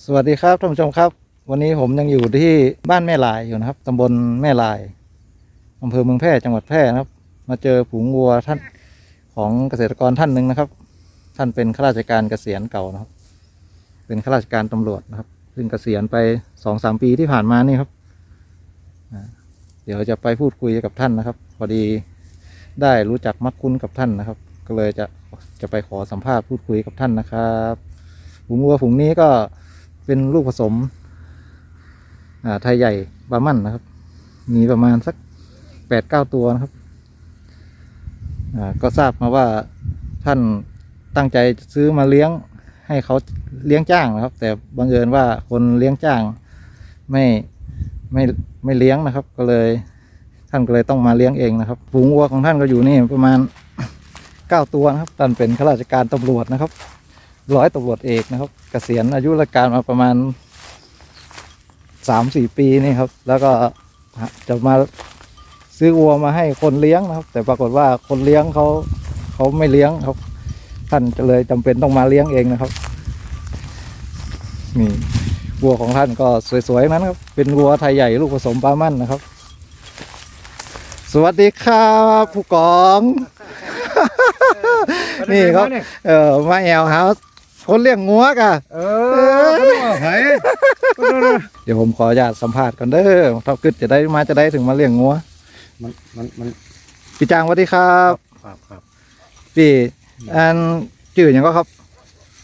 สวัสดีครับท่านผู้ชมครับ วันนี้ผมยังอยู่ที่บ้านแม่ลายอยู่นะครับตำบลแม่ลายอำเภอเมืองแพร่จังหวัดแพร่นะครับ มาเจอฝูงวัวท่านของเกษตรกรท่านหนึ่งนะครับ ท่านเป็นข้าราชการเกษียณเก่านะครับ เป็นข้าราชการตำรวจนะครับ ซึ่งเกษียณไปสองสามปีที่ผ่านมานี่ครับเดี๋ยวจะไปพูดคุยกับท่านนะครับ พอดีได้รู้จักมักคุ้นกับท่านนะครับ ก็เลยจะจะไปขอสัมภาษณ์พูดคุยกับท่านนะครับฝูงวัวฝูงนี้ก็ เป็นลูกผสมไทยใหญ่บามันนะครับ มีประมาณสักแปดเก้าตัวนะครับก็ทราบมาว่าท่านตั้งใจซื้อมาเลี้ยงให้เขาเลี้ยงจ้างนะครับ แต่บังเอิญว่าคนเลี้ยงจ้างไม่ไม่ไม่เลี้ยงนะครับ ก็เลยท่านก็เลยต้องมาเลี้ยงเองนะครับฝูงวัวของท่านก็อยู่นี่ประมาณเก้าตัวนะครับท่านเป็นข้าราชการตำรวจนะครับ ร้อยตำรวจเอกนะครับ เกษียณอายุราชการมาประมาณสามสี่ปีนี่ครับ แล้วก็จะมาซื้อวัวมาให้คนเลี้ยงนะครับ แต่ปรากฏว่าคนเลี้ยงเขาเขาไม่เลี้ยงครับ ท่านจะเลยจำเป็นต้องมาเลี้ยงเองนะครับนี่วัวของท่านก็สวยๆนั้นครับ เป็นวัวไทยใหญ่ลูกผสมปลามั่นนะครับ สวัสดีครับผู้กอง นี่ครับเออมาแอวหา คนเลี้ยงงัวกะเออเขาต้องเอาไผ่เดี๋ยวผมขออนุญาตสัมภาษณ์ก่อนเด้อถ้ากึดจะได้มาจะได้ถึงมาเลี้ยงงัวมันมันมันพี่จางสวัสดีครับ ครับครับพี่อันชื่ออย่างก็ครับ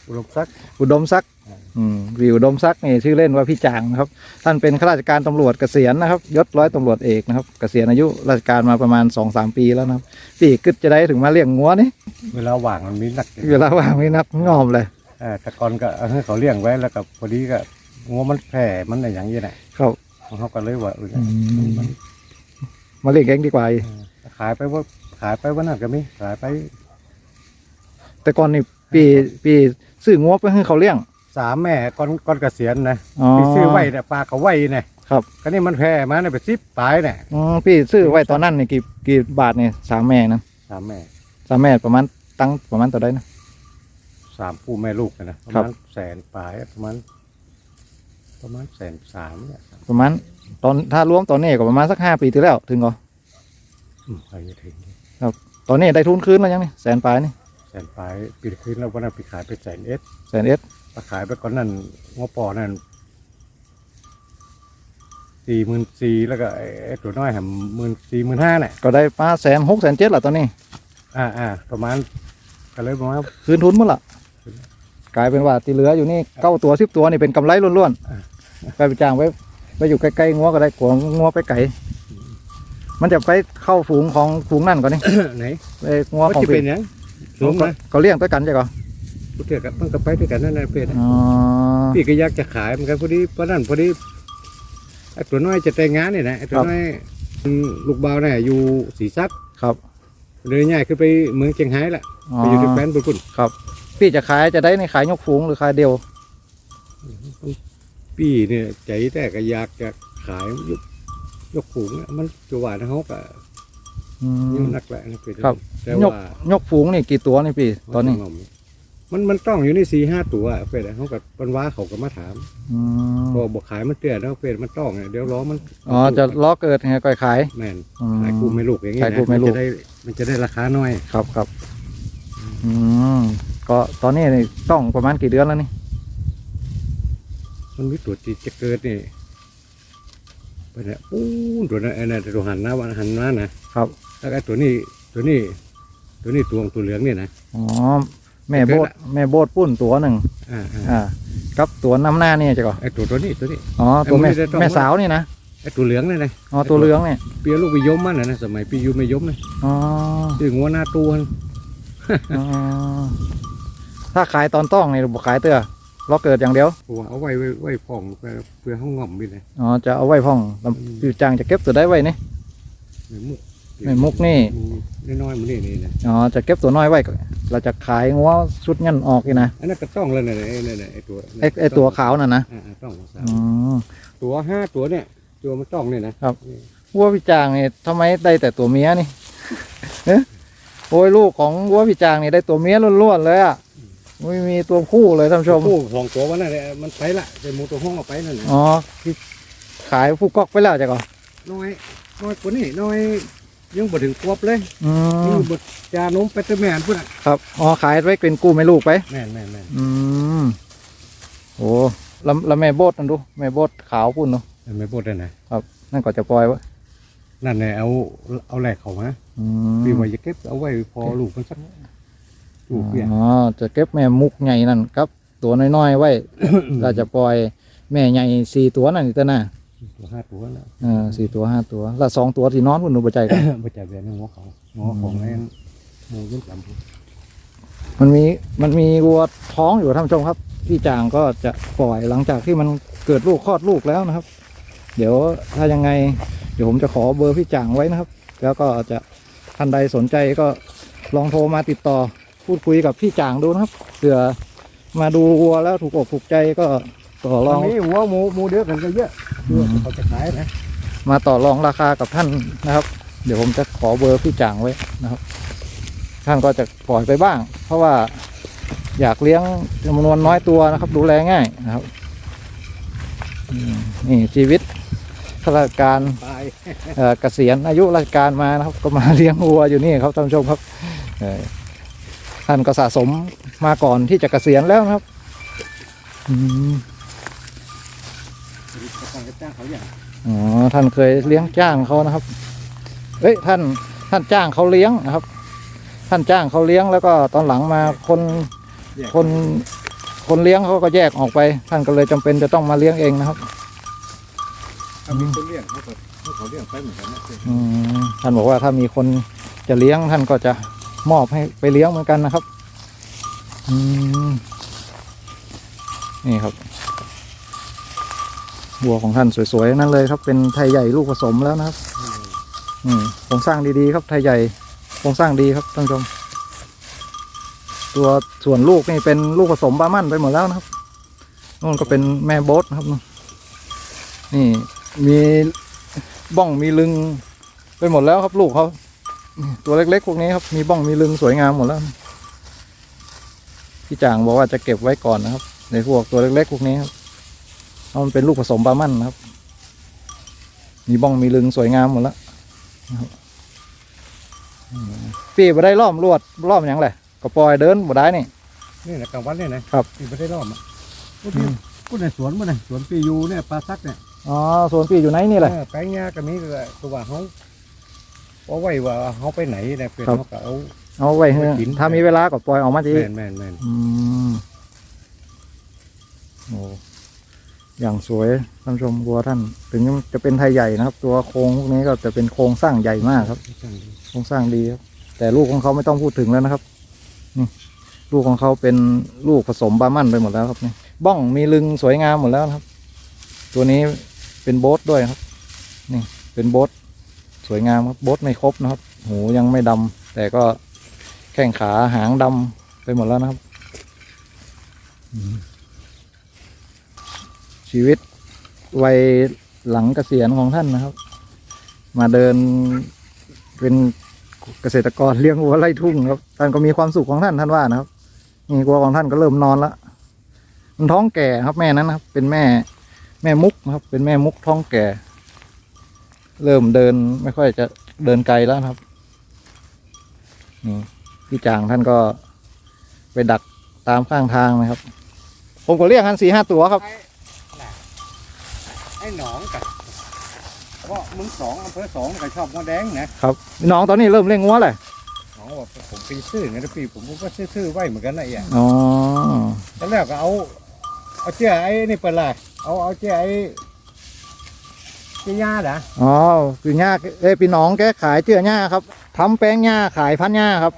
อุดมศักดิ์อุดมศักดิ์อืมวิวอุดมศักดิ์นี่ชื่อเล่นว่าพี่จางนะครับ ท่านเป็นข้าราชการตำรวจเกษียณนะครับยศร้อยตำรวจเอกนะครับ เกษียณอายุราชการมาประมาณสองสามปีแล้วนะครับพี่กึดจะได้ถึงมาเลี้ยงงัวนี่เวลาว่างมันมีนัก เวลาว่างไม่นักงอมเลย เออแต่ก่อนก็เอาให้เขาเลี้ยงไว้แล้วก็พอดีก็งัวมันแผ่มันอะไรอย่างนี้แหละครับเขาก็เลยว่าเอออืม มันมาเลี้ยงเองดีกว่าอีกขายไปว่าขายไปวันนั้นก็มีขายไปแต่ก่อนนี่พี่พี่ซื้องัวไปให้เขาเลี้ยง สามแม่ก่อนก่อนเกษียณนะอ๋อพี่ซื้อไว้เนี่ยปลาเขาไว้เนี่ยครับ ก็นี่มันแผ่มาเนี่ยไปซิบปลายเนี่ยอืมพี่ซื้อไว้ตอนนั้นนี่กี่กี่บาทเนี่ยสามแม่นะสามแม่สามแม่ประมาณตั้งประมาณต่อได้นะ สามผู้แม่ลูกนะประครับมาณแสนปลายประมาณประมาณแสนสามเนี่ยประมาณตอนถ้ารวมตอนนี้ก็ประมาณสักห้าปีที่แล้วถึงก็อืมใครจะถึงตอนนี้ได้ทุนคืนแล้วยังนี่แสนปลายนี่แสนปลายปีคืนแล้ววันนั้นไปขายไปแสนเอสแสนเอสราขายไปก่อนนั่นงอปอนั่นสี่หมื่นสี่แล้วก็ไอ้ไอ้ตัวน้อยแหมหมื่นสี่หมื่นห้าเนี่ยก็ได้มาแสนหกแสนเจ็ดละตอนนี้ อ่าอ่าประมาณก็เลยประมาณคืนทุนหมดละ กลายเป็นว่าที่เหลืออยู่นี่เก้าตัวสิบตัวนี่เป็นกำไรล้วนอ่าๆไปไปจ้างไว้ไปอยู่ใกล้ๆงัวก็ได้กลัวงัวไปไกลมันจะไปเข้าฝูงของฝูงนั่นก่อนนี่ไหนไปงัวว่าของจะเป็นหยังสูงก็นะก็เลี้ยงด้วยกันใช่ก่อพูดเถอะกับมันก็ไปด้วยกันนั่นแหละเป็นอ๋อพี่ก็อยากจะขายเหมือนกันพอดีเพราะนั่นพอดีไอ้ตัวน้อยจะแต่งงานนี่นะไอ้ตัวน้อยลูกบ่าวเนี่ยอยู่สีซัดครับเลยง่ายคือไปเมืองเชียงไฮ้แหละอ๋อไปอยู่ที่แฟนบุญคุณ พี่จะขายจะได้ในขายยกฝูงหรือขายเดียว พี่เนี่ยใจแต่ก็อยากจะขายยกยกฝูงอะมันจะหวานเขาก็อืยิ่งม นักแหละนะเป็นครับ แต่ยกว่ายกฝูงนี่กี่ตัวนี่พี่ตอนนี้มันมันต้องอยู่ในสี่ห้าตัวอะเป็ดอะเขากับปันว้าเขาก็มาถามอืมพอบอกขายมันเตี้ยแล้วเป็ดมันต้องเนี่ยเดี๋ยวล้อมันอ๋อจะล้อเกิดไงก่อยขาย แม่นอืมขายกูไม่ลูกอย่างงี้ขายนะกูไม่ลูก นจะได้มันจะได้ราคาน้อย ครับครับ อืม ก็ตอนนี้นี่ต้องประมาณกี่เดือนแล้วนี่มันมีตัวที่จะเกิดนี่ไปเนี่ยปู้นตัวนั้นไอ้นั่นตัวหันหน้าวันหันหน้านะครับ แล้วไอ้ตัวนี้ตัวนี้ ตัวนี้ตัวตัวเหลืองเนี่ยนะอ๋อแม่โบดแม่โบดปุ้นตัวหนึ่งอ่าอ่าอ่ากับตัวน้ำหน้านี่จะก่อนไอ้ตัวตัวนี้ตัวนี้อ๋อตัวแม่ไอ้มันไม่ได้ต้องแม่สาวนี่นะไอ้ตัวเหลืองเนี่ยนะอ๋อตัวเหลืองเนี่ยเปียลูกไปยมมันนะนะสมัยปียูไม่ยมนะอ๋อซื้องัวหน้าตัวอ๋อ ถ้าขายตอนต้องนี่บอกขายเตื้อล้อเกิดอย่างเดียวเพราะว่าเอาไว้ไว้ไว้ผ่องเพื่อเพื่อห้องง่อมไปเลยอ๋อจะเอาไว้พ่องลำปิวจางจะเก็บตัวได้ไว้นี่ไม่มุกไม่มุกนี่น้อยๆมันนี่นี่นะอ๋อจะเก็บตัวน้อยไว้ก่อนเราจะขายงัวชุดเงินออกอีกนะอันนั้นก็ต้องแล้วนะไอ้นั่นน่ะไอ้ตัวไอไอตัวขาวน่ะนะอ่าๆต้องสามอ๋อตัวห้าตัวเนี่ย ตัวมันต้องเนี่ยนะวัวพี่จางนี่ทำไมได้แต่ตัวเมียนี่เอ๊ะโอ้ยลูกของวัวพี่จางนี่ได้ตัวเมียล้วนๆเลยอะ ไม่มีตัวผู้เลยท่านผู้ชม ผู้สองตัววันนั้นแหละมันไปละแต่หมูตัวห้องเอาไปนั่นแหละอ๋อที่ขายผู้ก๊อกไปแล้วจ้ะก่อนน้อยน้อยกว่านี้น้อยยังบ่ถึงควบเลยอืยังมบ่จานมไปแตะแม่นพุ่นน่ะครับ อ๋อ ขายไว้เป็นกู้ไม่ลูกไป แม่นแม่นแม่นอืมโอ้แล้วแล้วแม่โบดนั่นดู แม่โบดขาวปุ่นเนาะไม่พูดได้นะครับนั่นก็จะปล่อยไว้นั่นแหละเอาเอาแหลกเขามาอืพี่มว่าจะเก็บเอาไว้พอลูกมันสัก ลูกเนี่ยอ๋อจะเก็บแม่มุกใหญ่นั่นครับ ตัวน้อยๆไว้ก็จะปล่อยแม่ใหญ่สี่ตัวนั่นนี่ตัวน่ะตัวห้าตัวแล้วเออสี่ตัวห้าตัว แล้วสองตัวที่นอนพุ่นหนูประใจกันบ่จ่ายเบียนหัวเขาหัวของแม่นหมูยุ่งจำพุ่นมันมีมันมีวัวท้องอยู่ท่านผู้ชมครับ พี่จางก็จะปล่อยหลังจากที่มันเกิดลูกคลอดลูกแล้วนะครับ เดี๋ยวถ้ายังไง เดี๋ยวผมจะขอเบอร์พี่จางไว้นะครับ แล้วก็จะท่านใดสนใจก็ลองโทรมาติดต่อ พูดคุยกับพี่จางดูนะครับเผื่อมาดูวัวแล้วถูกอกถูกใจก็ต่อรองมีหัวหมูหมูเดือกันก็เยอะอืมเขาจะขายนะมาต่อรองราคากับท่านนะครับ เดี๋ยวผมจะขอเบอร์พี่จางไว้นะครับ ท่านก็จะปล่อยไปบ้าง เพราะว่าอยากเลี้ยงจำนวนน้อยตัวนะครับ ดูแลง่ายนะครับอืมนี่ชีวิตข้าราชการ ตายเอ่อเกษียณอายุราชการมานะครับ ก็มาเลี้ยงวัวอยู่นี่ครับท่านผู้ชมครับเอ่อ ท่านก็สะสมมาก่อนที่จะเกษียณแล้วนะครับอืมกระตังกระจ้างเขาอย่างอ๋อท่านเคยเลี้ยงจ้างเขานะครับ เอ้ยท่านท่านจ้างเขาเลี้ยงนะครับ ท่านจ้างเขาเลี้ยงแล้วก็ตอนหลังมาคนคนคนเลี้ยงเขาก็แยกออกไป ท่านก็เลยจำเป็นจะต้องมาเลี้ยงเองนะครับถ้ามีคนเลี้ยงเขาก็ให้เขาเลี้ยงไปเหมือนกันนะอืมท่านบอกว่าถ้ามีคนจะเลี้ยงท่านก็จะ มอบให้ไปเลี้ยงเหมือนกันนะครับ อืมนี่ครับวัวของท่านสวยๆนั่นเลยครับ เป็นไทยใหญ่ลูกผสมแล้วนะครับ อืมโครงสร้างดีๆครับ ไทยใหญ่โครงสร้างดีครับท่านชม ตัวส่วนลูกนี่เป็นลูกผสมบามั่นไปหมดแล้วนะครับนู่นก็เป็นแม่โบสนะครับ นี่มีบ้องมีลึงไปหมดแล้วครับลูกเขา ตัวเล็กๆพวกนี้ครับ มีบ้องมีลึงสวยงามหมดแล้วพี่จางบอกว่าจะเก็บไว้ก่อนนะครับ ในพวกตัวเล็กๆพวกนี้ครับเพราะมันเป็นลูกผสมบามั่นนะครับ มีบ้องมีลึงสวยงามหมดแล้วปีบ่ได้ล้อมลวดล้อมหยังแหละก็ปล่อยเดินบ่ได้นี่นี่นะกลางวันเนี่ยนะครับที่ไม่ได้รอบอะพูดในพูดในสวนมั้งนะสวนปียูเนี่ยปลาซักเนี่ยอ๋อสวนปีอยู่ไหนนี่แหละเออแปลงหญ้าก็มีก็ตัวว่าเขา เอาไว้ว่าเขาไปไหนเนี่ยเป็นครับเขาก็เอา เอาไว้ให้ไว้กิน ถ้ามีเวลาก็ปล่อยออกมาทีแม่นแม่นแม่นอืมโอ้อย่างสวยท่านผู้ชมวัวท่าน ถึงจะเป็นไทยใหญ่นะครับ ตัวโครงพวกนี้ก็จะเป็นโครงสร้างใหญ่มากครับโครงสร้างดีครับ แต่ลูกของเขาไม่ต้องพูดถึงแล้วนะครับนี่ลูกของเขาเป็นลูกผสมบามั่นไปหมดแล้วครับนี่บ้องมีลึงสวยงามหมดแล้วนะครับ ตัวนี้เป็นโบ๊ทด้วยครับ นี่เป็นโบ๊ท สวยงามครับโบ๊ทไม่ครบนะครับ หูยังไม่ดำแต่ก็แข้งขาหางดำไปหมดแล้วนะครับ ชีวิตวัยหลังเกษียณของท่านนะครับ มาเดินเป็นเกษตรกรเลี้ยงวัวไร่ทุ่งครับท่านก็มีความสุขของท่านท่านว่านะครับนี่วัวของท่านก็เริ่มนอนละมันท้องแก่ครับแม่นั้นนะครับ เป็นแม่แม่มุกนะครับ เป็นแม่มุกท้องแก่ เริ่มเดินไม่ค่อยจะเดินไกลแล้วนะครับนี่พี่จางท่านก็ไปดักตามข้างทางนะครับ ผมก็เรียกกันสี่ห้าตัวครับ ไอ้หนองกับเพราะมึงสองอำเภอสองก็ชอบมะแดงนะครับน้องตอนนี้เริ่มเลี้ยงวัวเลยหนองว่าผมปีซื่อไงนะปีผมก็ซื่อๆไว้เหมือนกันนะไอ้อะอ๋อตอนแรกก็เอา เอาเจ้าไอ้นี่ไปละเอาเอาเจ้าไอ้ เจ้าย่าเหรออ๋อคือหญ้าเอ้ยพี่น้องแกขายเจือหญ้าครับทำแป้งหญ้าขายพันหญ้าครับ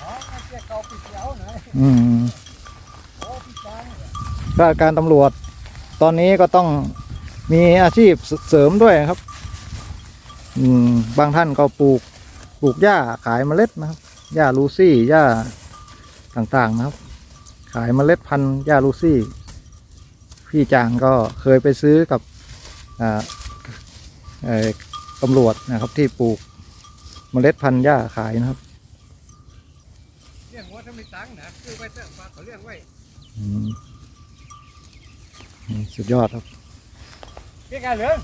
อ๋อเอาเจ้าเก่าปีเดียวหน่อยอืมโอ้พี่จางราชการตำรวจ ตอนนี้ก็ต้องมีอาชีพเสริมด้วยครับ อืม บางท่านก็ปลูกปลูกหญ้าขายเมล็ดนะครับหญ้าลูซี่หญ้าต่างๆนะครับ ขายเมล็ดพันธุ์หญ้าลูซี่ พี่จางก็เคยไปซื้อกับอ่าเอ่อ ตำรวจนะครับที่ปลูกเมล็ดพันธุ์หญ้าขายนะครับเลี้ยงวัวทำมันมีตังค์นะซื้อไว้เถอะฝากเขาเลี้ยงไว้อืมนี่สุดยอดครับเรียกกันเหลือง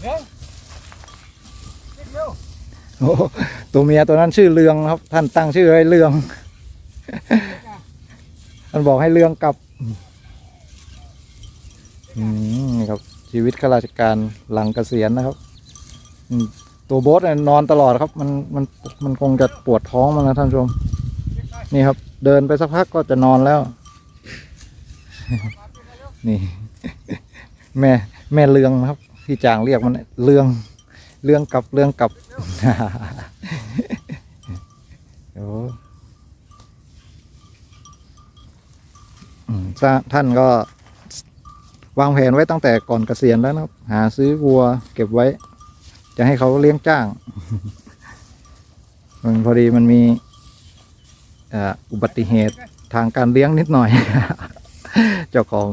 เหลืองเรียกเร็วโอ้ตัวเมียตัวนั้นชื่อเรืองครับ ท่านตั้งชื่อไว้เรือง ท่านบอกให้เรืองกลับอืม นี่ครับชีวิตข้าราชการหลังเกษียณนะครับตัวโบ๊ทเนี่ยนอนตลอดครับ มันมันมันคงจะปวดท้องมันนะท่านชม นี่ครับ เดินไปสักพักก็จะนอนแล้ว นี่ แม่แม่เรืองนะครับ ที่จางเรียกมันเรืองเรื่องกับเรื่องกับโอ้ท่านก็ วางแผนไว้ตั้งแต่ก่อนเกษียณแล้วนะครับ หาซื้อวัวเก็บไว้ จะให้เขาเลี้ยงจ้าง มันพอดีมันมีอุบัติเหตุทางการเลี้ยงนิดหน่อย เจ้าของ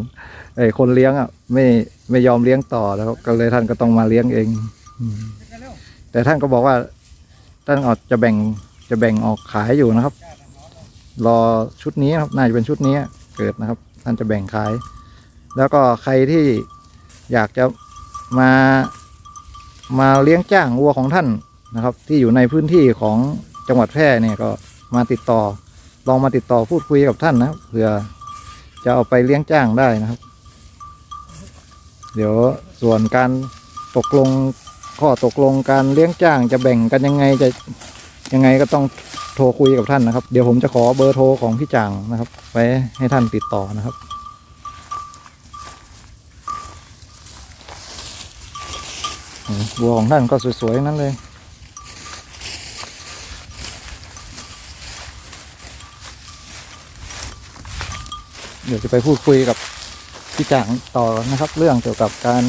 ไอ้คนเลี้ยงอะ ไม่ไม่ยอมเลี้ยงต่อแล้วก็เลยท่านก็ต้องมาเลี้ยงเองแต่ท่านก็บอกว่าท่านอาจจะแบ่งจะแบ่งออกขายอยู่นะครับ รอชุดนี้ครับน่าจะเป็นชุดนี้เกิดนะครับ ท่านจะแบ่งขาย แล้วก็ใครที่อยากจะมามาเลี้ยงจ้างวัวของท่านนะครับ ที่อยู่ในพื้นที่ของจังหวัดแพร่เนี่ยก็มาติดต่อ ลองมาติดต่อพูดคุยกับท่านนะเผื่อจะเอาไปเลี้ยงจ้างได้นะครับ เดี๋ยวส่วนการตกลงข้อตกลงการเลี้ยงจ้างจะแบ่งกันยังไงจะยังไงก็ต้องโทรคุยกับท่านนะครับ เดี๋ยวผมจะขอเบอร์โทรของพี่จางนะครับไว้ให้ท่านติดต่อนะครับอืม บัวของท่านก็สวยๆนั้นเลย เดี๋ยวจะไปพูดคุยกับพี่จ่างต่อนะครับ เรื่องเกี่ยวกับการ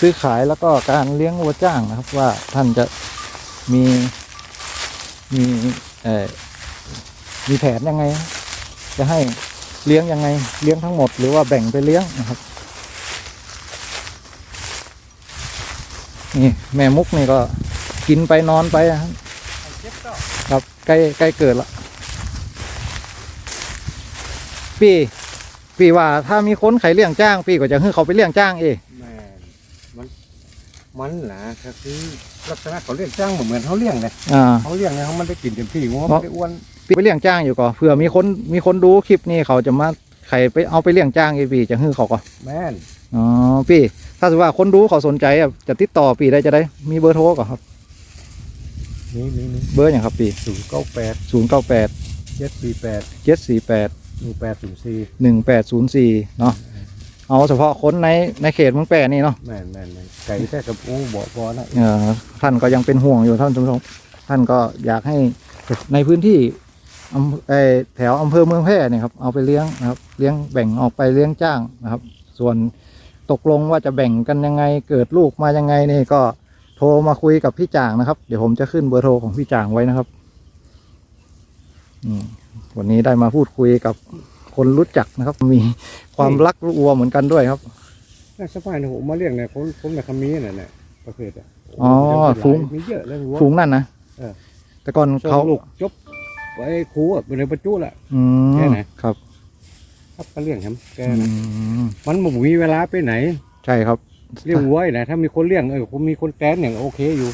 ซื้อขายแล้วก็การเลี้ยงวัวจ้างนะครับ ว่าท่านจะมีมีเอ่อมีแผนยังไง จะให้เลี้ยงยังไง เลี้ยงทั้งหมดหรือว่าแบ่งไปเลี้ยงนะครับ นี่แม่มุกนี่ก็กินไปนอนไปนะครับเจ็บต่อครับใกล้ใกล้เกิดละพี่พี่ว่าถ้ามีคนไขเลี้ยงจ้างพี่ก็จะให้เขาไปเลี้ยงจ้างเองแม่นมันมันหนาก็คือลักษณะเขาเลี้ยงจ้างเหมือนเขาเลี้ยงไงอ่าเขาเลี้ยงไงเขามันได้กินเต็มที่งัวมันได้อ้วนพี่ไปเลี้ยงจ้างอยู่ก่อนเผื่อมีคนมีคนดูคลิปนี้เขาจะมาใครไปเอาไปเลี้ยงจ้างอีพี่จะฮื้อเขาก่อนแม่นอ๋อพี่ ถ้าสมมติว่าคนดูเขาสนใจอะจะติดต่อพี่ได้จะได้ มีเบอร์โทรก่อนครับ นี่นี่นี่เบอร์อย่างครับพี่ศูนย์เก้าแปดศูนย์เก้าแปดเจ็ดสี่แปดเจ็ดสี่แปดหนึ่งแปดศูนย์สี่หนึ่งแปดศูนย์สี่เนาะเอาเฉพาะคนในในเขตเมืองแปรนี่เนาะแม่นแม่นแม่นไก่แท้กับโอ้บ่บ่นะเออท่านก็ยังเป็นห่วงอยู่ท่านผู้ชมท่านก็อยากให้ในพื้นที่อำเอ่อแถวอำเภอเมืองแพร่เนี่ยครับเอาไปเลี้ยงนะครับ เลี้ยงแบ่งออกไปเลี้ยงจ้างนะครับ ส่วน ตกลงว่าจะแบ่งกันยังไง เกิดลูกมายังไงนี่ก็โทรมาคุยกับพี่จางนะครับ เดี๋ยวผมจะขึ้นเบอร์โทรของพี่จางไว้นะครับอืมวันนี้ได้มาพูดคุยกับคนรู้จักนะครับ มีความรักวัวเหมือนกันด้วยครับน่าสบายนะผมมาเลี้ยงเนี่ยผมผมในคำนี้น่ะเนี่ยประเภทอะอ๋อฟุ้งมีเยอะเลยวัวฝูงนั่นนะเออแต่ก่อนเขาเขาลูกจบไว้ครูอะเป็นในประจุแหละอืแค่มไหนครับ ครับก็เลี้ยงครับแกอืนะมมันบ่มีเวลาไปไหน ใช่ครับเลี้ยงวัวนะถ้ามีคนเลี้ยงเออผมมีคนแตนอย่างโอเคอยู่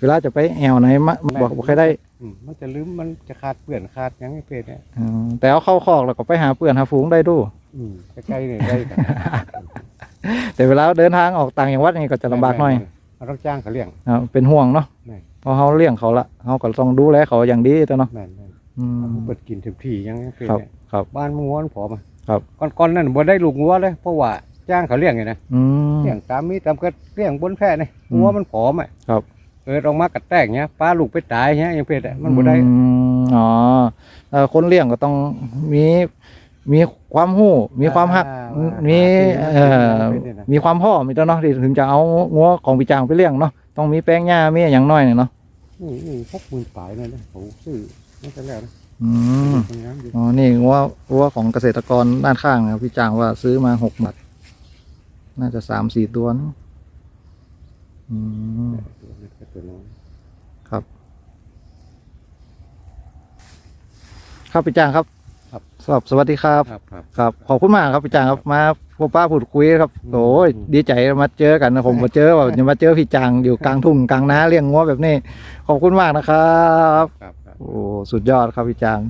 เวลาจะไปแอวไหนมาบอกบอกใครได้อืมมันจะลืมมันจะขาดเปื่อนขาดหยังไงเพศเนี่ยอืมแต่เอาเข้าคอกแล้วก็ไปหาเพื่อนหาฝูงได้ดู อืมใกล้ๆเนี่ยได้กันแต่เวลาเดินทางออกต่างจังหวัดนี่ก็จะลำบากหน่อยเราต้องจ้างเขาเลี้ยง อ่าเป็นห่วงเนาะแม่นเพราะเขาเลี้ยงเขาละเขาก็ต้องดูแลเขาอย่างดีตัวเนาะแม่นแม่นอืมเอาเปิดกินเต็มที่หยังไงเพศครับเนี่ย ครับบ้านมัวมันผอมอะครับ ก่อนๆนั่นบ่ได้ลูกงัวเลยเพราะว่าจ้างเขาเลี้ยงไงนะอืม เลี้ยงตามมีตามก็เลี้ยงบนแพร่นี่อืม งัวมันผอมอะครับเกิดออกมากระแตกเงี้ยป้าลูกไปตายเงี้ยยังเพศอะมันบ่ได้ อืมอ๋อเอ่อคนเลี้ยงก็ต้องมีมีความหู้มีความหัก อ่ามีเอ่อเป็นเนี่ยนะ มีความพ่อมีตัวเนาะที่ถึงจะเอางัวของปีจางไปเลี้ยงเนาะต้องมีแป้งหญ้ามีอย่างน้อยเนี่ยเนาะ นี่นี่พกมือปลายเลยนะโอ้ซื้อนี่จะแล้วนะ อืมทำงานอยู่อ๋อ นี่วัววัวของเกษตรกรด้านข้างนะครับพี่จางว่าซื้อมาหกบาทน่าจะสามสี่ตัวนะอืม ตัวนี้ก็ตัวน้อยครับ ครับพี่จางครับครับครับสวัสดีครับ ครับครับ ครับ ขอบคุณมากครับพี่จางครับมาพบป้าพูดคุยครับอืม โอ้ยดีใจมาเจอกันนะผมมาเจอว่าจะมาเจอพี่จางอยู่กลางทุ่งกลางนาเลี้ยงงัวแบบนี้ ขอบคุณมากนะครับ ครับครับ โอ้สุดยอดครับพี่จาง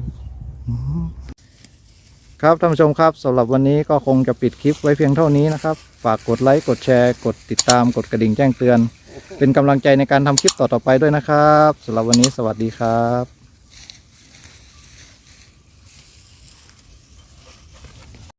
ครับท่านผู้ชมครับสำหรับวันนี้ก็คงจะปิดคลิปไว้เพียงเท่านี้นะครับ ฝากกดไลค์กดแชร์กดติดตามกดกระดิ่งแจ้งเตือน เป็นกำลังใจในการทำคลิปต่อๆไปด้วยนะครับสำหรับวันนี้สวัสดีครับ